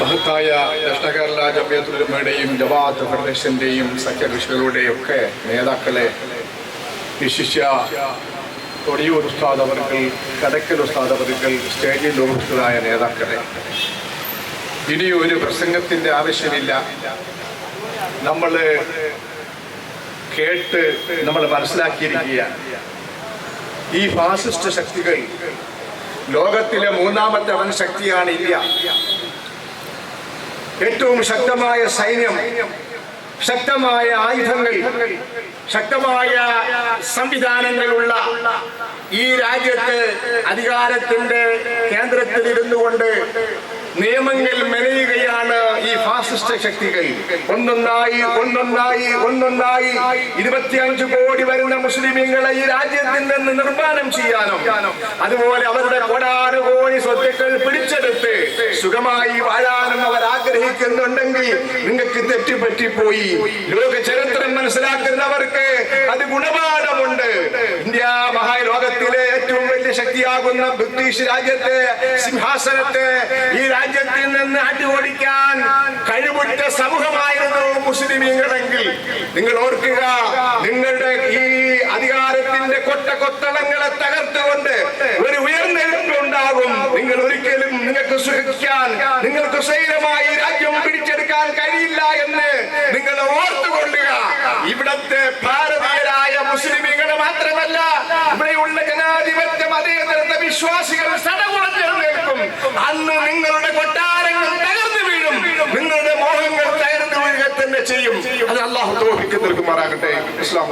മഹത്തായ കൃഷ്ണകേരള കേരള ജമ്യത്തുലമയുടെയും ജവാത്ത് ഫെഡറേഷന്റെയും സഖ്യകൃഷികളുടെയും ഒക്കെ നേതാക്കളെ വിശിഷ്യ തൊടിയൂർ ഉസ്താദ് അവർക്ക് കടക്കൽ ഉസ്താദ് അവർക്ക് സ്റ്റേജിൽ ഉപസ്ഥിതരായ നേതാക്കളെ. ഇനി ഒരു പ്രസംഗത്തിന്റെ ആവശ്യമില്ല. നമ്മൾ കേട്ട് നമ്മൾ മനസ്സിലാക്കിയിരിക്കുകയാണ്. ഈ ഫാസിസ്റ്റ് ശക്തികൾ ലോകത്തിലെ മൂന്നാമത്തെ വൻ ശക്തിയാണ് ഇന്ത്യ. ഏറ്റവും ശക്തമായ സൈന്യം ശക്തമായ ആയുധങ്ങൾ ശക്തമായ സംവിധാനങ്ങളുള്ള ഈ രാജ്യത്ത് അധികാരത്തിന്റെ കേന്ദ്രത്തിൽ ഇരുന്നു കൊണ്ട് നിയമങ്ങൾ മെനയുകയാണ് ഈ ഫാസിസ്റ്റ് ശക്തികൾ. ഒന്നൊന്നായി ഒന്നൊന്നായി ഒന്നൊന്നായി ഇരുപത്തിയഞ്ച് കോടി വരുന്ന മുസ്ലിമീങ്ങളെ ഈ രാജ്യത്തിൽ നിന്ന് നിർമ്മാണം ചെയ്യാനും അതുപോലെ അവരുടെ കോടാനു കോടി സ്വത്തുക്കൾ പിടിച്ചെടുത്ത് സുഖമായി വാഴാനും അവർ ആഗ്രഹിക്കുന്നുണ്ടെങ്കിൽ നിങ്ങൾക്ക് തെറ്റുപറ്റിപ്പോയി. ലോക ചരിത്രം മനസ്സിലാക്കുന്നവർക്ക് അത് ഗുണപാഠമുണ്ട്. ഇന്ത്യ മഹാലോകത്തിലെ ഏറ്റവും വലിയ ശക്തിയാകുന്ന ബ്രിട്ടീഷ് രാജ്യത്തെ സിംഹാസനത്തെ ഈ രാജ്യത്തിൽ നിന്ന് അടിപൊളിക്കാൻ കഴിവുറ്റ സമൂഹമായിരുന്നു മുസ്ലിമീങ്ങളെങ്കിൽ. നിങ്ങൾ ഓർക്കുക നിങ്ങളുടെ ഈ അധികാരത്തിന്റെ കൊട്ട കൊത്തളങ്ങളെ തകർത്തുകൊണ്ട് ഒരു ഉയർന്നെഴുപ്പ് ഉണ്ടാകും. നിങ്ങൾ ഒരിക്കലും നിങ്ങൾക്ക് സുഖിക്കാൻ നിങ്ങൾക്ക് സ്വൈരമായി രാജ്യം പിടിച്ചെടുക്കാൻ കഴിയില്ല എന്ന് നിങ്ങൾ ഓർത്തുകൊള്ളുക. ഇവിടത്തെ ഭാരതീയരായ മുസ്ലിമീങ്ങളെ മാത്രമല്ല ഇവിടെയുള്ള ജനാധിപത്യ മതേതരത്വ വിശ്വാസികൾ സടകുളഞ്ഞെഴുന്നേൽക്കും അന്ന് നിങ്ങളുടെ കൊട്ടാരങ്ങൾ തകർന്നു വീഴും. നിങ്ങളുടെ മോഹങ്ങൾ തകർന്നു വീഴുക തന്നെ ചെയ്യും. അത് അള്ളാഹു തോഹിക്ക് നിൽക്കുമാറാകട്ടെ ഇസ്ലാം